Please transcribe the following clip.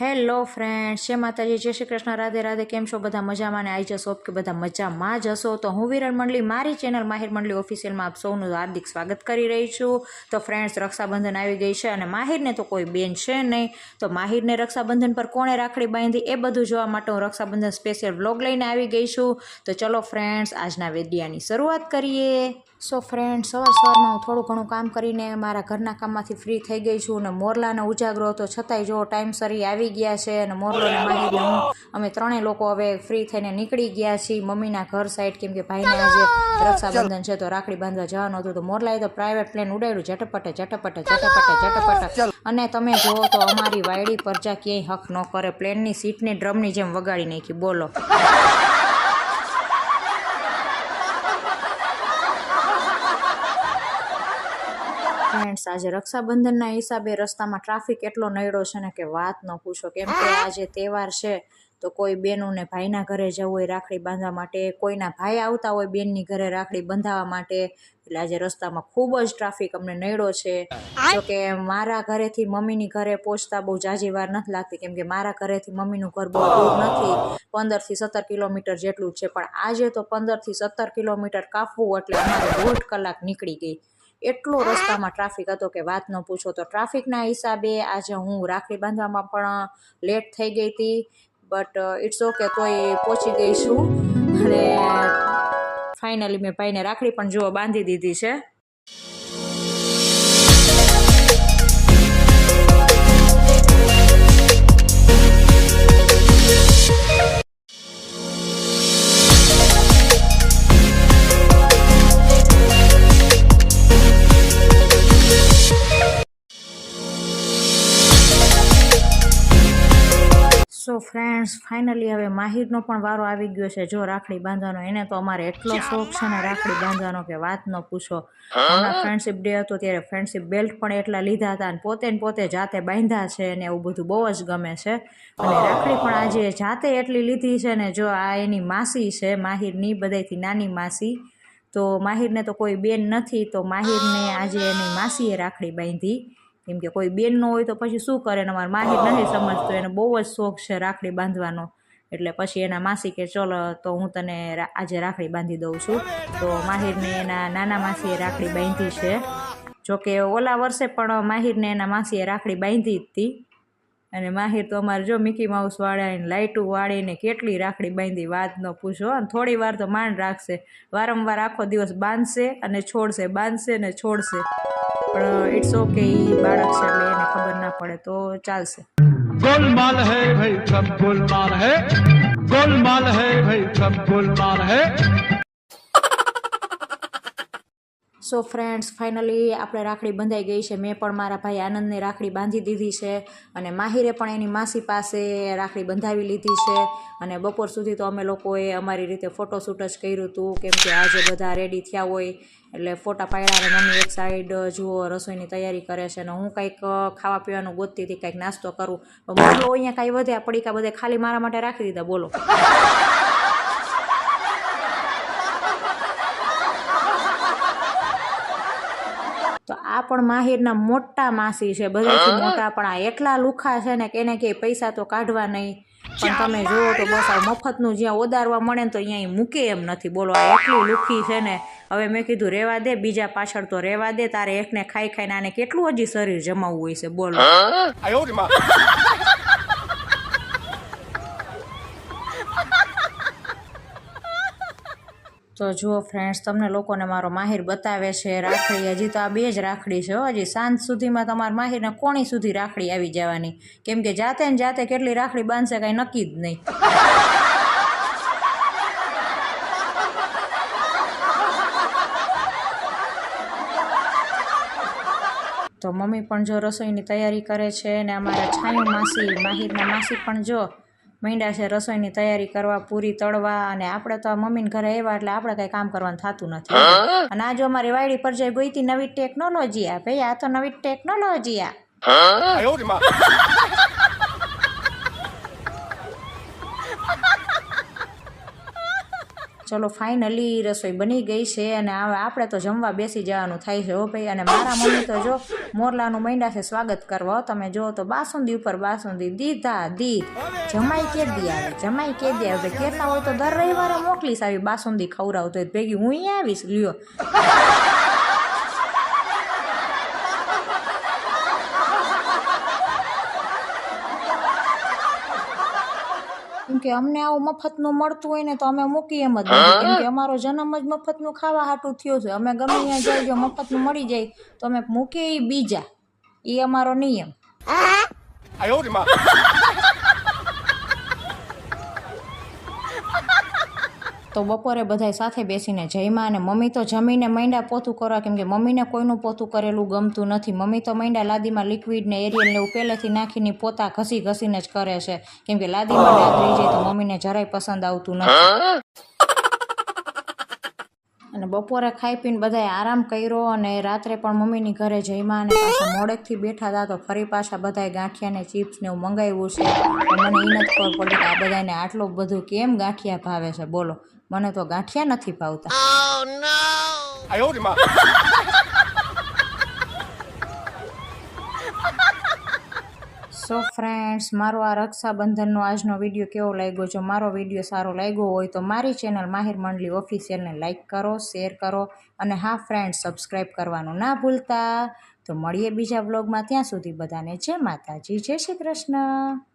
Hello friend છે માતાજી, જય શ્રી કૃષ્ણ, રાધે રાધે, કેમ છો? બધા મજામાં ને આવી જશો કે બધા મજામાં જ હશો? તો હું વિરલ મંડલી, મારી ચેનલ માહિર મંડળી ઓફિશિયલમાં આપ સૌનું હાર્દિક સ્વાગત કરી રહી છું. તો ફ્રેન્ડ્સ, રક્ષાબંધન આવી ગઈ છે અને માહિરને તો કોઈ બેન છે નહીં. તો માહિરને રક્ષાબંધન પર કોણે રાખડી બાંધી એ બધું જોવા માટે હું રક્ષાબંધન સ્પેશિયલ વ્લોગ લઈને આવી ગઈ છું. તો ચલો ફ્રેન્ડ્સ, આજના વેદિયાની શરૂઆત કરીએ. સો ફ્રેન્ડ સવાર સવારમાં હું થોડું ઘણું કામ કરીને મારા ઘરના કામમાંથી ફ્રી થઈ ગઈ છું અને મોરલાનો ઉજાગરો હતો. છતાંય જો ટાઈમસર આવી ગયા છે અને મોરલો ને માહિતી હું અમે ત્રણેય લોકો હવે ફ્રી થઈને નીકળી ગયા છીએ. મમ્મીના ઘર સાઈડ કેમ કે ભાઈને આજે રક્ષાબંધન છે તો રાખડી બાંધવા જવાનું હતું. તો મોરલાએ તો પ્રાઇવેટ પ્લેન ઉડાડ્યું. ઝટપટે ઝટપટે ઝટપટે ઝટપટે. અને તમે જુઓ તો અમારી વાયડી પરજા ક્યાંય હક ન કરે. પ્લેનની સીટની ડ્રમની જેમ વગાડી નાખી. બોલો. ફ્રેન્ડ્સ, આજે રક્ષાબંધનના હિસાબે રસ્તામાં ટ્રાફિક એટલો નડ્યો છે ને કે વાત ન પૂછો. કેમ કે આજે તહેવાર છે, તો કોઈ બેનોને ભાઈના ઘરે જવું હોય રાખડી બાંધવા માટે, કોઈના ભાઈ આવતા હોય બેનની ઘરે રાખડી બંધાવવા માટે. એટલે આજે રસ્તામાં ખૂબ જ ટ્રાફિક અમને નડ્યો છે. જો કે મારા ઘરેથી મમ્મીની ઘરે પહોંચતા બહુ જાજી વાર નથી લાગતી, કેમ કે મારા ઘરેથી મમ્મીનું ઘર બહુ દૂર નથી, પંદરથી સત્તર કિલોમીટર જેટલું છે. પણ આજે તો પંદરથી સત્તર કિલોમીટર કાપવું એટલે અમારે દોઢ કલાક નીકળી ગઈ. એટલો રસ્તામાં ટ્રાફિક હતો કે વાત ન પૂછો તો ટ્રાફિકના હિસાબે આજે હું રાખડી બાંધવામાં પણ લેટ થઈ ગઈ હતી. બટ ઇટ્સ ઓકે તોય પહોંચી ગઈ છું. અને ફાઇનલી મેં ભાઈને રાખડી પણ જુઓ બાંધી દીધી છે. ફાઇનલી હવે માહિરનો પણ વારો આવી ગયો છે. જો રાખડી બાંધવાનો એને તો અમારે એટલો શોખ છે ને રાખડી બાંધવાનો કે વાત ન પૂછો. હમણાં ફ્રેન્ડશિપ ડે હતો ત્યારે ફ્રેન્ડશિપ બેલ્ટ પણ એટલા લીધા હતા અને પોતે ને પોતે જાતે બાંધ્યા છે અને એવું બધું બહુ જ ગમે છે. અને રાખડી પણ આજે જાતે એટલી લીધી છે ને જો આ એની માસી છે માહિરની બધાયથી નાની માસી તો માહિરને તો કોઈ બેન નથી તો માહિરને આજે એની માસીએ રાખડી બાંધી. કેમ કે કોઈ બેન ન હોય તો પછી શું કરે ને મારા માહિર નથી સમજતો. એને બહુ જ શોખ છે રાખડી બાંધવાનો. એટલે પછી એના માસી કે, ચલો, તો હું તને આજે રાખડી બાંધી દઉં છું. તો માહિરને એના નાના માસીએ રાખડી બાંધી છે. જોકે ઓલા વર્ષે પણ માહિરને એના માસીએ રાખડી બાંધી હતી અને માહિર તો અમારે જો મિકી માઉસ વાળાને લાઇટું વાળીને કેટલી રાખડી બાંધી, વાત ન પૂછો. અને થોડી વાર તો માંડ રાખશે. વારંવાર આખો દિવસ બાંધશે અને છોડશે, બાંધશે ને છોડશે. પણ ઇટ્સ ઓકે એ બાળક છે, એટલે એને ખબર ના પડે, તો ચાલશે. ગોલમાલ હે ભાઈ, સબ ગોલમાલ હે. ગોલમાલ હે ભાઈ, સબ ગોલમાલ હે. સો ફ્રેન્ડ્સ ફાઇનલી આપણે રાખડી બંધાઈ ગઈ છે. મેં પણ મારા ભાઈ આનંદને રાખડી બાંધી દીધી છે અને માહિરે પણ એની માસી પાસે રાખડી બંધાવી લીધી છે. અને બપોર સુધી તો અમે લોકોએ અમારી રીતે ફોટોશૂટ જ કર્યું હતું કેમ કે આજે બધા રેડી થયા હોય. એટલે ફોટા પાડ્યા અને મમ્મી એક સાઈડ જુઓ, રસોઈની તૈયારી કરે છે અને હું કંઈક ખાવા પીવાનું ગોતતી હતી, કંઈક નાસ્તો કરું. બોલો અહીંયા કાંઈ વધે પડીકા બધે ખાલી મારા માટે રાખી દીધા. બોલો. આ પણ માહિરના મોટા માસી છે. બધાથી મોટા પણ આ એટલા લુખા છે ને કે એને કે પૈસા તો કાઢવા નહીં. પણ તમે જુઓ તો બસ આ મફતનું જ્યાં ઓદારવા મળે ને તો અહીંયા મૂકે એમ નથી. બોલો આ એટલી લુખી છે ને. હવે મેં કીધું રેવા દે બીજા પાછળ તો રેવા દે. તારે એકને ખાઈ ખાઈને આને કેટલું હજી શરીર જમાવવું હોય છે? બોલો. તો જુઓ ફ્રેન્ડ્સ તમને લોકોને મારો માહિર બતાવે છે, રાખડી હજી તો આ બે જ રાખડી છે હજી સાંજ સુધીમાં તમારા માહિરને કોણી સુધી રાખડી આવી જવાની. કેમ કે જાતે ને જાતે કેટલી રાખડી બાંધશે કાંઈ નક્કી જ નહીં. તો મમ્મી પણ જો રસોઈની તૈયારી કરે છે ને અમારા છાયું માસી, માહિરના માસી પણ જો માંડ્યા છે રસોઈની તૈયારી કરવા પૂરી તળવા અને આપણે તો મમ્મીને ઘરે આવ્યા એટલે આપણે કંઈ કામ કરવાનું થતું નથી. અને આ જો અમારી વાયડી પર જઈ ગઈ નવી ટેકનોલોજી આ ભાઈ આ તો નવી ટેકનોલોજી આ. ચલો ફાઇનલી રસોઈ બની ગઈ છે અને હવે આપણે તો જમવા બેસી જવાનું થાય છે હો ભાઈ. અને મારા મમ્મી તો જો મોરલાનું મૈંડા છે સ્વાગત કરવા. તમે જો તો બાસુંદી ઉપર બાસુંદી. દીધા દીધ જમાઈ કે દી આવે, જમાઈ કે દી આવે. કેતા હોય તો દર રવિવારે મોકલીશ આવી બાસુંદી ખવડાવતો ભેગી હું આવીશ, લ્યો. કે અમને આવું મફતનું મળતું હોય ને તો અમે મૂકી એમ જ નથી. કેમ કે અમારો જન્મ જ મફતનું ખાવા હાટું થયો છે. અમે ગમે ત્યાં જાય જો મફતનું મળી જાય તો અમે મૂકીએ બીજા. એ અમારો નિયમ. તો બપોરે બધાય સાથે બેસીને જમ્યા અને મમ્મી તો જમીને મૈંડા પોતું કરવા કેમ મમ્મીને કોઈનું પોતું કરેલું ગમતું નથી. મમ્મી તો મૈંડા લાદીમાં લિક્વિડ ને એરિયલ ને એવું પહેલેથી નાખીને પોતા ઘસી ઘસીને જ કરે છે. કેમ લાદીમાં ડાઘ રહી જાય તો મમ્મીને જરાય પસંદ આવતું નથી. અને બપોરે ખાઈ પીને બધાએ આરામ કર્યો અને રાત્રે પણ મમ્મીની ઘરે જઈમાં અને પાછા મોડેકથી બેઠા હતા તો ફરી પાછા બધાએ ગાંઠિયા ને ચિપ્સ ને એવું મંગાવ્યું છે. મને એ નથી ખબર પડી કે આ બધાને આટલું બધું કેમ ગાંઠિયા ભાવે છે? બોલો. મને તો ગાંઠિયા નથી ભાવતા. Oh, સો ફ્રેન્ડ્સ મારો આ રક્ષાબંધનનો આજનો વીડિયો કેવો લાગ્યો? જો મારો વીડિયો સારો લાગ્યો હોય તો મારી ચેનલ માહિર મંડળી ઓફિશિયલને લાઇક કરો શેર કરો અને હા ફ્રેન્ડ સબસ્ક્રાઈબ કરવાનું ના ભૂલતા. તો મળીએ બીજા વ્લોગમાં ત્યાં સુધી બધાને જય માતાજી જય શ્રી કૃષ્ણ.